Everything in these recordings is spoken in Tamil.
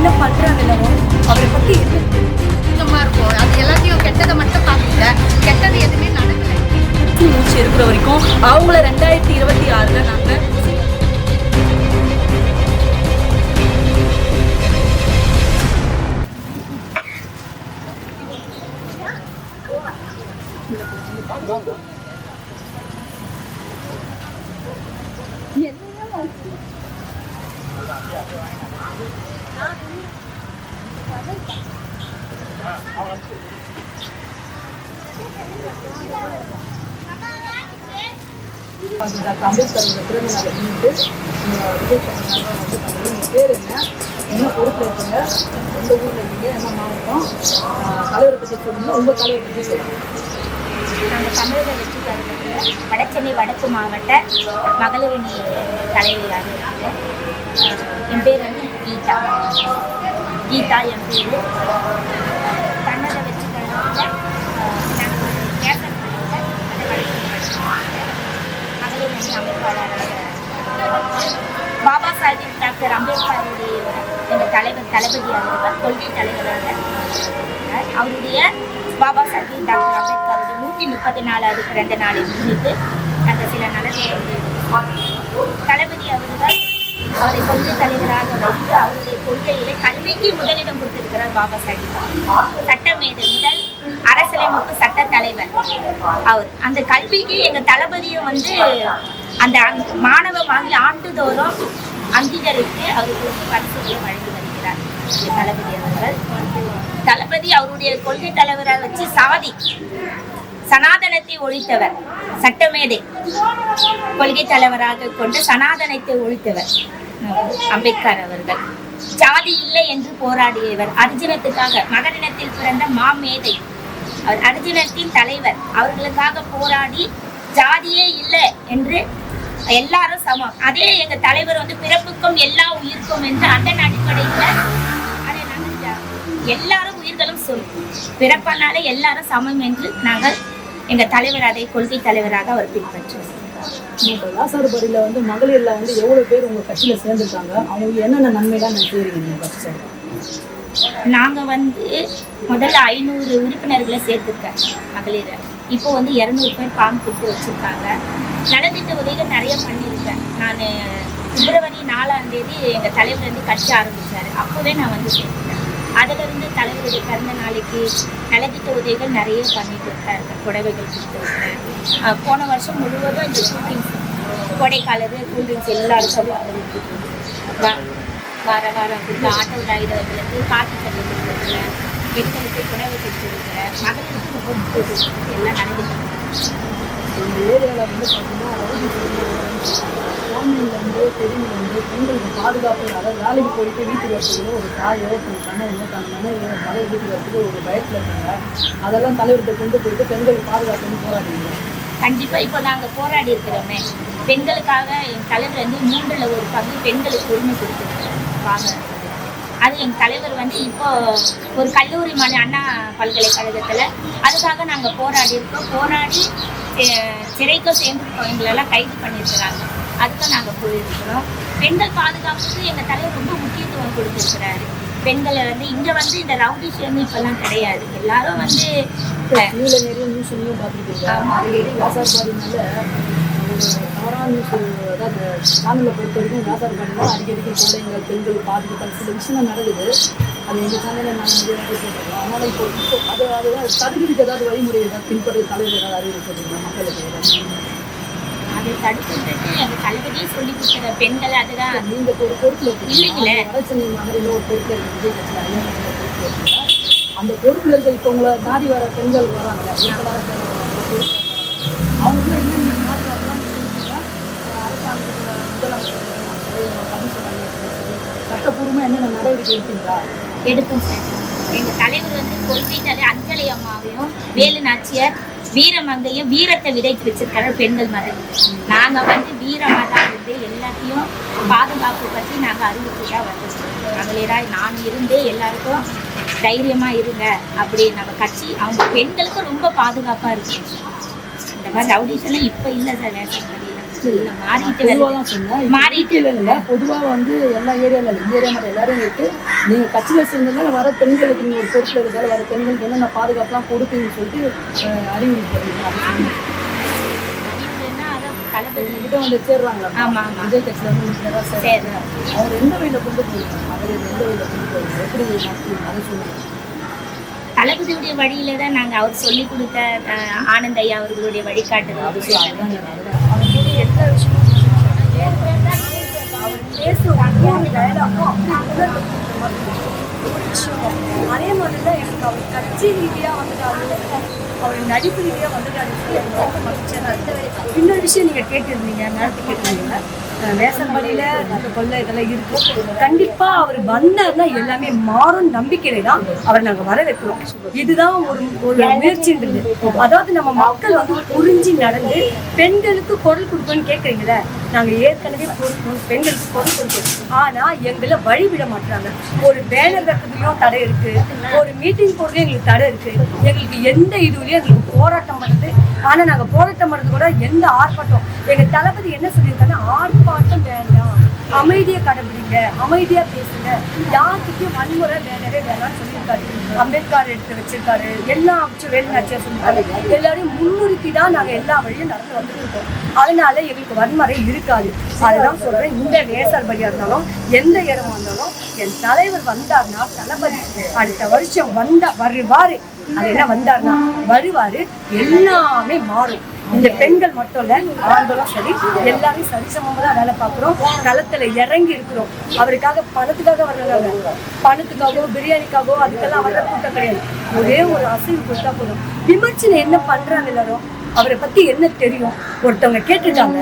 என்ன இல்லவோ அவரை பத்தி என்ன சுத்தமா இருக்கும். அது எல்லாத்தையும் கெட்டதை மட்டும் பார்க்கல. கெட்டது எதுவுமே நடக்கல. மூச்சு இருக்கிற வரைக்கும் அவங்கள ரெண்டாயிரத்தி இருபத்தி ஆறுல நாங்க டாக்டர் அம்பேத்கர் பிறந்த நாளை முன்னிட்டு விஜய் பண்ணாங்க வந்து பண்ணுறது பேர் என்ன என்ன பொறுப்பில் இருக்கீங்க எந்த ஊரில் இருக்கீங்க என்ன மாவட்டம் தலைவரை பற்றி சொல்லுங்கள் உங்கள் தலைவரை பற்றி சொல்லுங்கள் நாங்கள் தமிழக வெற்றி கழகத்தில் வடசென்னை வடக்கு மாவட்ட மகளிரணி தலைவியாக இருக்கிறேன் என் பேர் வந்து கீதா. கீதா என் பேர் தமிழக வெற்றி கழகத்தில் நாங்கள் ஒரு கேசட் அமைப்பாளராக பாபா சாஹிப் டாக்டர் அம்பேத்கருடைய எங்கள் தலைவர் தளபதி அவர்கள் கொள்கை தலைவராக அவருடைய பாபா சாஹிப் டாக்டர் அம்பேத்கருடைய நூற்றி முப்பத்தி நாலாவது பிறந்த நாளை முன்னிட்டு அந்த சில நடவடிக்கை தளபதி அவர்கள் அவரை கொள்கை தலைவராக வைத்து அவருடைய கொள்கையிலே கல்விக்கு முதலிடம் கொடுத்திருக்கிறார் பாபா சாஹிப். சட்டமேதை முதல் அரசியலமைப்பு சட்ட தலைவர் அவர். அந்த கல்விக்கு எங்க தளபதியும் வந்து அந்த மாணவ வாங்கி ஆண்டுதோறும் அங்கீகரித்து அவர்களுக்கு பரிசுகளை வழங்கி வருகிறார். தளபதி அவர்கள். தளபதி அவருடைய கொள்கை தலைவரை வச்சு சாதி சனாதனத்தை ஒழித்தவர் சட்டமேதை கொள்கை தலைவராக கொண்டு சனாதனத்தை ஒழித்தவர். அம்பேத்கர் அவர்கள். ஜாதி இல்லை என்று போராடியவர். அர்ஜுனத்துக்காக மகனிடத்தில் பிறந்த மாமேதை. அவர் அர்ஜுனத்தின் தலைவர். அவர்களுக்காக போராடி ஜாதியே இல்லை என்று எல்லாரும் சமம். அதே எங்க தலைவர் வந்து பிறப்புக்கும் எல்லா உயிருக்கும் என்று அதன் அடிப்படையில் அதை நாங்கள் எல்லாரும் உயிர்களும் சொல். பிறப்பனால எல்லாரும் சமம் என்று நாங்கள் எங்க தலைவர் அதை கொள்கை தலைவராக அவர் பின்பற்றுவோம். இப்போ வந்து மகளிரில் வந்து எவ்வளோ பேர் உங்கள் கட்சியில் சேர்ந்துருக்காங்க? அவங்களுக்கு என்னென்ன நன்மைலாம் நான் செய்கிறீங்க நீங்கள் கட்சி நாங்க வந்து முதல்ல ஐநூறு உறுப்பினர்களை சேர்த்துருக்கேன் மகளிரை. இப்போ வந்து இரநூறு பேர் ஃபார்ம் கொடுத்து வச்சிருக்காங்க. நலத்திட்ட உதவிகள் நிறைய பண்ணியிருக்கேன். நான் பிப்ரவரி நாலாம் தேதி எங்கள் தலைவர் வந்து கட்சி ஆரம்பிச்சாரு. அப்போவே நான் வந்து சேர்த்துட்டேன் அதிலிருந்து தலைவருடைய பிறந்த நாளைக்கு நலத்திட்ட உதவிகள் நிறைய பண்ணிட்டு தான் புடவைகள் கொடுத்துருக்கேன் போன வருஷம் முழுவதும் இந்த கூல்ட்ரிங்க்ஸ் கோடைக்காலரு கூல்ட்ரிங்க்ஸ் எல்லாருக்கும் வா- வார வாரம் கொடுத்து ஆட்டோ டிரைவர்களுக்கு காற்று தண்ணி கொடுத்துருக்குறேன் பெண்களுக்கு புடவை கொடுத்துருக்குறேன் மகளிருக்கு ரொம்ப முக்கியத்துவம் எல்லாம் நடந்துட்டு இந்த ஏரியாவில் வந்து பார்த்தீங்கன்னா வந்து குழந்தைங்கலேருந்து பெரியவங்கலேருந்து பெண்களுக்கு பாதுகாப்பு அதாவது வேலைக்கு போயிட்டு வீட்டுக்கு வரத்துக்கு ஒரு தாயோ தன் கணவனோ தன் மனைவியோ மலை வீட்டுக்கு வரத்துக்கு ஒரு பயத்தில் இருக்காங்க. அதெல்லாம் தலைவர்கிட்ட கொண்டு போயிட்டு பெண்களுக்கு பாதுகாப்புன்னு போராடுங்க கண்டிப்பாக இப்போ நாங்கள் போராடி இருக்கிறோமே. பெண்களுக்காக என் தலைவர் வந்து மூன்றில் ஒரு பங்கு பெண்களுக்கு உரிமை கொடுத்துருக்காங்க வாங்க. அது என் தலைவர் வந்து இப்போ ஒரு கல்லூரி மாநில அண்ணா பல்கலைக்கழகத்தில் அதுக்காக நாங்கள் போராடி இருக்கோம். போராடி சிறைக்கும் சேர்ந்து எங்களெல்லாம் கைது பண்ணியிருக்கிறாங்க. அதுக்கும் நாங்க போயிருக்கிறோம். பெண்கள் பாதுகாப்புக்கு எங்க தலைவர் ரொம்ப முக்கியத்துவம் கொடுத்துருக்கிறாரு. பெண்களை வந்து இங்க வந்து இந்த ரவுடி ஷேம் இப்பெல்லாம் கிடையாது. எல்லாரும் வந்து நியூவில் நிறைய நியூஸ் நீங்களும் பார்த்துருக்கீங்க. அதாவது பொறுத்த வரைக்கும் ராசார்பாடினால அடிக்கடிக்கு குழந்தைங்கள் பெண்கள் பாதிக்கப்பட்ட சில விஷயம் நடக்குது. அது எங்கள் சேனலில் நான் வந்து பேசுகிறேன் அதனால் இப்போ இப்போ அது அதுதான் தடுக்கிறதுக்கு ஏதாவது வழிமுறை ஏதாவது பின்பற்ற தலைவர் ஏதாவது அறிவுரை சொல்லுங்கள் மக்களுக்கு அதை தடுக்கிறதுக்கு எங்க தளபதியே சொல்லி கொடுக்குற பெண்கள் அதுதான். நீங்கள் ஒரு பொறுப்பில் இல்லைங்களே. வடசென்னை மகளிரில் ஒரு பொறுப்பில் இருக்குது அந்த பொறுப்பில் இருக்க இப்போ உங்களை தாடி வர பெண்கள் வராங்க. பாதுகாப்புலாம் கொடுக்குறீங்க? அரசாங்கத்தோட முதலமைச்சர் சட்டப்பூர்வமாக என்னென்ன நடவடிக்கை எடுத்தீங்களா? எடுக்கும் சார். எங்க தலைவர் வந்து கொள்கை தலை அஞ்சலி அம்மாவையும் வேலு நாச்சியார் வீரமங்கையும் வீரத்தை விதைத்து வச்சிருக்காரு பெண்கள் மதம் நாங்க வந்து வீரமா தான் இருந்து எல்லாத்தையும் பாதுகாப்பு பற்றி நாங்க அறிவிச்சு தான் வந்தோம் மகளிராய் நான் இருந்தே எல்லாருக்கும் தைரியமா இருங்க அப்படி நம்ம கட்சி அவங்க பெண்களுக்கு ரொம்ப பாதுகாப்பா இருக்கு. இந்த மாதிரி ரவுடிஸ் இப்போ இப்ப இல்லை சார் வேலை மாறிட்டு பொதுவாக தான் சொன்னேன் மாறிட்டு இல்லை இல்லை பொதுவாக வந்து எல்லா ஏரியாவில் இந்த ஏரியா மாதிரி எல்லாரும் இருக்கு. நீங்கள் கட்சியில் சேர்ந்ததால வர பெண்களுக்கு நீங்கள் ஒரு பொறுப்பில் இருக்கிறதால வர பெண்களுக்கு என்னென்ன பாதுகாப்புலாம் கொடுப்பீங்கன்னு சொல்லிட்டு தளபதி. கிட்ட வந்து சேர்றாங்களா. விஜய் கட்சியில் வந்து. சேர்றாங்க. அவர் எந்த வழியில் கொண்டு போயிருக்காங்க அவர் எந்த வழியில் கொண்டு போயிருக்காங்க எப்படி அதை சொல்லுங்க. தளபதியுடைய வழியில தான் நாங்க அவர் சொல்லி கொடுத்த அஹ், ஆனந்த் ஐயா அவர்களுடைய வழிகாட்டுதல். எந்த விஷயமும் அவர் பேசுற ஒவ்வொரு டயலாகும் அப்படி ஒரு விஷயம் அதே மாதிரி தான் எனக்கு அவர் கட்சி ரீதியாக வந்துட்டாரு அவர் நடிப்பு ரீதியாக வந்துட்டாரு எனக்கு ரொம்ப மகிழ்ச்சியாக இருக்கு இன்னொரு விஷயம் நீங்கள் கேட்டிருந்தீங்க நேரத்தை கேட்டிருந்தீங்க. வேசம்படியில் கொள்ளை இதெல்லாம் இருக்கு. கண்டிப்பாக அவர் வந்தார்னா எல்லாமே மாறும் நம்பிக்கையில தான் அவரை நாங்கள் வர வைக்கிறோம் இதுதான் ஒரு ஒரு முயற்சின்றது. அதாவது நம்ம மக்கள் வந்து புரிஞ்சு நடந்து பெண்களுக்கு குரல் கொடுப்போம்னு கேட்குறீங்களே நாங்கள் ஏற்கனவே பெண்களுக்கு குரல் கொடுக்கணும் ஆனால் எங்களை வழி விட மாட்டாங்க ஒரு பேனர் வைக்கிறதுலையும் தடை இருக்கு. ஒரு மீட்டிங் போடுறதுலையும் எங்களுக்கு தடை இருக்கு. எங்களுக்கு எந்த இதுலையும் எங்களுக்கு போராட்டம் பண்ணுறது ஆனால் நாங்கள் போராட்டம் பண்ணுறது கூட எந்த ஆர்ப்பாட்டம்? எங்கள் தளபதி என்ன சொல்லியிருக்காங்கன்னா ஆர்ப்பாட்டம் வேண்டாம். அமைதியை கடைபிடிங்க அமைதியா பேசுங்க. யாருக்கிட்டையும் வன்முறை வேணவே வேணாம்னு சொல்லியிருக்காரு. அம்பேத்கர் எடுத்து வச்சிருக்காரு. எல்லா அமைச்சர் வேலுநாச்சியா சொல்லியிருக்காரு. எல்லாரையும் முன்னிறுத்தி தான் நாங்க எல்லா வழியும் நடந்து வந்துருக்கோம். அதனால எங்களுக்கு வன்முறை இருக்காது. அதுதான் சொல்றேன். இந்த வேசல்படியா இருந்தாலும் எந்த இடமா இருந்தாலும் என் தலைவர் வந்தார்னா தளபதி அடுத்த வருஷம் வந்தா வருவாரு. அது என்ன வந்தார்னா வருவாரு. எல்லாமே மாறும். இந்த பெண்கள் மட்டும் இல்ல ஆண்களும் சரி எல்லாமே சரிசமமா தான் வேலை பார்க்குறோம். களத்துல இறங்கி இருக்கிறோம். அவருக்காக பணத்துக்காக வர்றதாங்க பணத்துக்காகவோ பிரியாணிக்காகவோ அதுக்கெல்லாம் வர்ற கூட்டம் கிடையாது. ஒரே ஒரு அசைவு கொடுத்தா போதும். விமர்சனம் என்ன பண்றாங்க எல்லாரும்? அவரை பத்தி என்ன தெரியும்? ஒருத்தவங்க கேட்டிருக்காங்க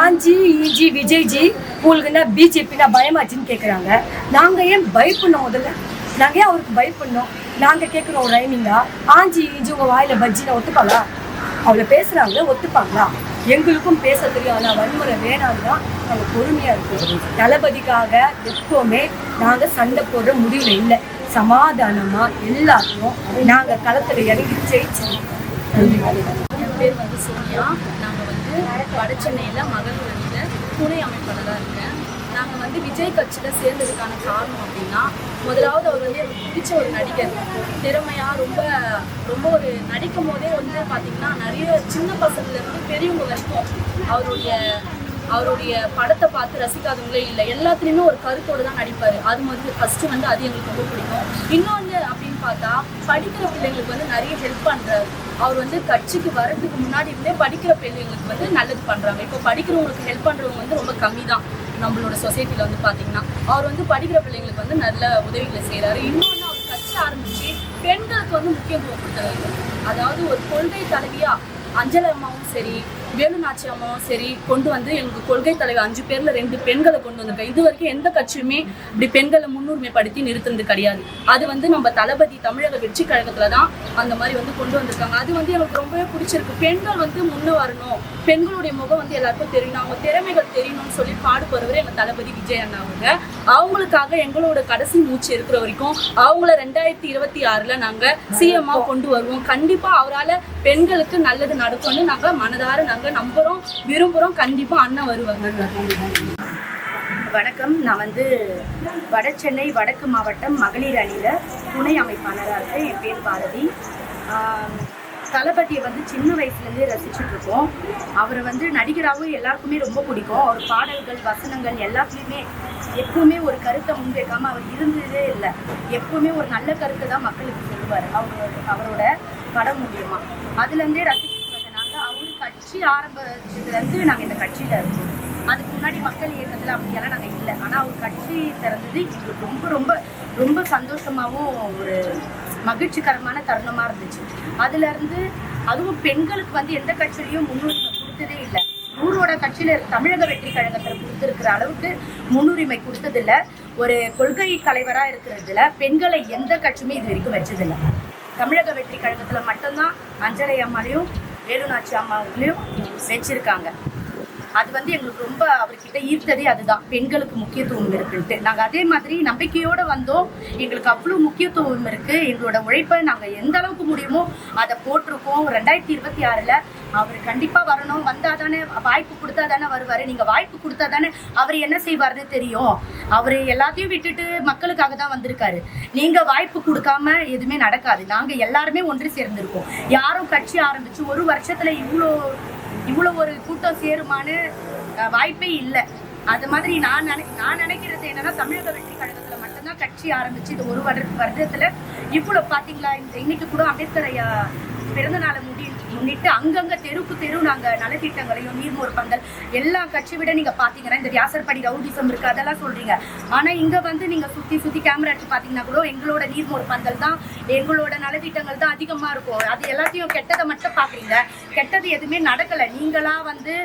ஆஞ்சி ஈஜி விஜய்ஜி உங்களுக்குன்னா பிஜேபினா பயமாச்சுன்னு கேக்குறாங்க. நாங்க ஏன் பயப்படணும் முதல்ல? நாங்க ஏன் அவருக்கு பயப்படணும் நாங்க கேட்குறோம் ரைமிங்கா ஆஞ்சி ஈஜி உங்க வாயில பஜ்ஜினா ஒத்துப்பாங்களா அவளை பேசுகிறாங்க ஒத்துப்பாங்களா? எங்களுக்கும் பேச தெரியும். ஆனால் வன்முறை வேணாம்னா நாங்கள் பொறுமையாக இருக்கோம். தளபதிக்காக எப்போவுமே நாங்கள் சண்டை போடுற முடிவு இல்லை. சமாதானமாக எல்லாத்தையும் நாங்கள் களத்தில் இறங்கி ஜெயிச்சோம். என் பேர் வந்து சோனியா. நாங்கள் வந்து வட சென்னையில் மகளிர் அணியில் துணை அமைப்பாளராக இருக்கேன். நாங்கள் வந்து விஜய் கட்சியில் சேர்ந்ததுக்கான காரணம் அப்படின்னா முதலாவது அவர் வந்து எனக்கு பிடிச்ச ஒரு நடிகர். திறமையாக ரொம்ப ரொம்ப ஒரு நடிக்கும் போதே வந்து பார்த்திங்கன்னா நிறைய சின்ன பசங்கள்லேருந்து பெரியவங்க வரைக்கும் அவருடைய அவருடைய படத்தை பார்த்து ரசிக்காதவங்களே இல்லை. எல்லாத்துலேயுமே ஒரு கருத்தோடு தான் நடிப்பார். அது மாதிரி ஃபஸ்ட்டு வந்து அது எங்களுக்கு ரொம்ப பிடிக்கும். இன்னொன்று அப்படின்னு பார்த்தா படிக்கிற பிள்ளைங்களுக்கு வந்து நிறைய ஹெல்ப் பண்ணுறாரு அவர் வந்து கட்சிக்கு வரதுக்கு முன்னாடி இருந்தே படிக்கிற பிள்ளைங்களுக்கு வந்து நல்லது பண்ணுறாங்க இப்போ படிக்கிறவங்களுக்கு ஹெல்ப் பண்ணுறவங்க வந்து ரொம்ப கம்மி தான் நம்மளோட சொசைட்டியில் வந்து பார்த்தீங்கன்னா அவர் வந்து படிக்கிற பிள்ளைங்களுக்கு வந்து நல்ல உதவிகளை செய்கிறாரு இன்னொன்று அவர் கட்சி ஆரம்பிச்சு பெண்களுக்கு வந்து முக்கியத்துவம் கொடுத்தாரு அதாவது ஒரு கொள்கை தலைவியா அஞ்சலி அம்மாவும் சரி வேலுநாச்சியமும் சரி கொண்டு வந்து எங்களுக்கு கொள்கை தலைவர் அஞ்சு பேர்ல ரெண்டு பெண்களை கொண்டு வந்திருக்கோம் இது வரைக்கும் எந்த கட்சியுமே இப்படி பெண்களை முன்னுரிமைப்படுத்தி நிறுத்துனது கிடையாது. அது வந்து நம்ம தளபதி தமிழக வெற்றி கழகத்துல தான் அந்த மாதிரி வந்து கொண்டு வந்திருக்காங்க. அது வந்து எனக்கு ரொம்பவே பிடிச்சிருக்கு. பெண்கள் வந்து முன்ன வரணும். பெண்களுடைய முகம் வந்து எல்லாருக்கும் தெரியணும் அவங்க திறமைகள் தெரியணும்னு சொல்லி பாடுபடுறவர் எங்க தளபதி விஜய் அண்ணா அவங்க. அவங்களுக்காக எங்களோட கடைசி மூச்சு இருக்கிற வரைக்கும் அவங்கள ரெண்டாயிரத்தி இருபத்தி ஆறுல நாங்க சிஎம்மா கொண்டு வருவோம். கண்டிப்பா அவரால் பெண்களுக்கு நல்லது நடக்கும்னு நாங்க மனதார நாங்க நம்புறோம் விரும்புறோம். கண்டிப்பா அண்ணன் வருவாங்க. வணக்கம். நான் வந்து வட சென்னை வடக்கு மாவட்டம் மகளிர் அணியில் துணை அமைப்பாளராக இருக்கேன். என் பேர் பாரதி. தளபதியை வந்து சின்ன வயசுலேருந்தே ரசிச்சுட்டு இருக்கோம் அவரை வந்து நடிகராகவும் எல்லாருக்குமே ரொம்ப பிடிக்கும். அவர் பாடல்கள் வசனங்கள் எல்லாத்துலேயுமே எப்பவுமே ஒரு கருத்தை முன்வைக்காமல் அவர் இருந்ததே இல்லை. எப்பவுமே ஒரு நல்ல கருத்தை தான் மக்களுக்கு சொல்லுவார். அவரோட அவரோட படம் மூலியமா. அதுலேருந்தே ரசிச்சுட்டு வந்தனால அவரு கட்சி ஆரம்பிச்சதுலேருந்து நாங்கள் இந்த கட்சியில் இருக்கோம். அதுக்கு முன்னாடி மக்கள் இயக்கத்தில் அப்படியெல்லாம் நாங்கள் இல்லை. ஆனால் அவர் கட்சி திறந்தது எங்களுக்கு ரொம்ப ரொம்ப ரொம்ப சந்தோஷமாகவும் ஒரு மகிழ்ச்சிகரமான தருணமாக இருந்துச்சு. அதுலேருந்து அதுவும் பெண்களுக்கு வந்து எந்த கட்சியிலையும் முன்னுரிமை கொடுத்ததே இல்லை. ஊரோட கட்சியில தமிழக வெற்றி கழகத்தில் கொடுத்துருக்கிற அளவுக்கு முன்னுரிமை கொடுத்ததில்ல. ஒரு கொள்கை தலைவராக இருக்கிறதுல பெண்களை எந்த கட்சியுமே இது வரைக்கும் வச்சதில்லை. தமிழக வெற்றி கழகத்தில் மட்டும்தான் அஞ்சலை அம்மாலையும் வேலுநாச்சி அம்மாவுங்களையும் வச்சிருக்காங்க. அது வந்து எங்களுக்கு ரொம்ப அவர்கிட்ட ஈர்த்ததே அதுதான். பெண்களுக்கு முக்கியத்துவம் இருக்குன்ட்டு. நாங்கள் அதே மாதிரி நம்பிக்கையோடு வந்தோம். எங்களுக்கு அவ்வளோ முக்கியத்துவம் இருக்குது எங்களோட உழைப்பை நாங்கள் எந்த அளவுக்கு முடியுமோ அதை போட்டிருக்கோம். ரெண்டாயிரத்தி இருபத்தி ஆறில் அவர் கண்டிப்பாக வரணும். வந்தால் தானே வாய்ப்பு கொடுத்தா தானே வருவார். நீங்கள் வாய்ப்பு கொடுத்தா தானே அவர் என்ன செய்வார்னு தெரியும். அவர் எல்லாத்தையும் விட்டுட்டு மக்களுக்காக தான் வந்திருக்காரு. நீங்கள் வாய்ப்பு கொடுக்காம எதுவுமே நடக்காது. நாங்கள் எல்லாருமே ஒன்று சேர்ந்திருக்கோம். யாரும் கட்சி ஆரம்பிச்சு ஒரு வருஷத்தில் இவ்வளோ இவ்வளோ ஒரு கூட்டம் சேருமான்னு வாய்ப்பே இல்லை. அது மாதிரி நான் நினை நான் நினைக்கிறது என்னன்னா தமிழக வெற்றி கழகத்துல மட்டும்தான் கட்சி ஆரம்பிச்சு இது ஒரு வருட வருடத்துல இவ்வளவு பாத்தீங்களா? இந்த இன்னைக்கு கூட அம்பேத்கர் ஐயா பிறந்த நாளை முடியும் முன்னிட்டு அங்கங்க தெருக்கு தெரு நாங்க நலத்திட்டங்களையும் நீர்மோர் பந்தல் எல்லா கட்சி விட நீங்க பாத்தீங்கன்னா இந்த வியாசர்படி ரவுடிசம் இருக்கு அதெல்லாம் சொல்றீங்க. ஆனா இங்க வந்து நீங்க சுத்தி சுத்தி கேமரா எடுத்து பாத்தீங்கன்னா கூட எங்களோட நீர்மோர் பந்தல் தான் எங்களோட நலத்திட்டங்கள் தான் அதிகமா இருக்கும். அது எல்லாத்தையும் கெட்டதை மட்டும் பாக்குறீங்க. கெட்டது எதுவுமே நடக்கல. நீங்களா வந்து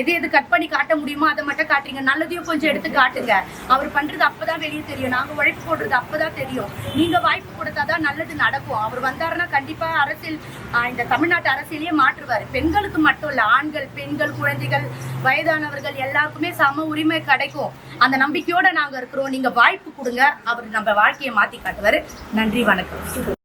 எது எது கட் பண்ணி காட்ட முடியுமோ அதை மட்டும் காட்டுறீங்க. நல்லதையும் கொஞ்சம் எடுத்து காட்டுங்க. அவர் பண்றது அப்பதான் வெளியே தெரியும். நாங்க உழைப்பு போடுறது அப்பதான் தெரியும். நீங்க வாய்ப்பு கொடுத்தாதான் நல்லது நடக்கும். அவர் வந்தாருன்னா கண்டிப்பா அரசியல் இந்த தமிழ்நாட்டு அரசியலையே மாற்றுவார். பெண்களுக்கு மட்டும் இல்ல ஆண்கள் பெண்கள் குழந்தைகள் வயதானவர்கள் எல்லாருக்குமே சம உரிமை கிடைக்கும். அந்த நம்பிக்கையோட நாங்க இருக்கிறோம். நீங்க வாய்ப்பு கொடுங்க. அவர் நம்ம வாழ்க்கையை மாத்தி காட்டுவாரு. நன்றி வணக்கம்.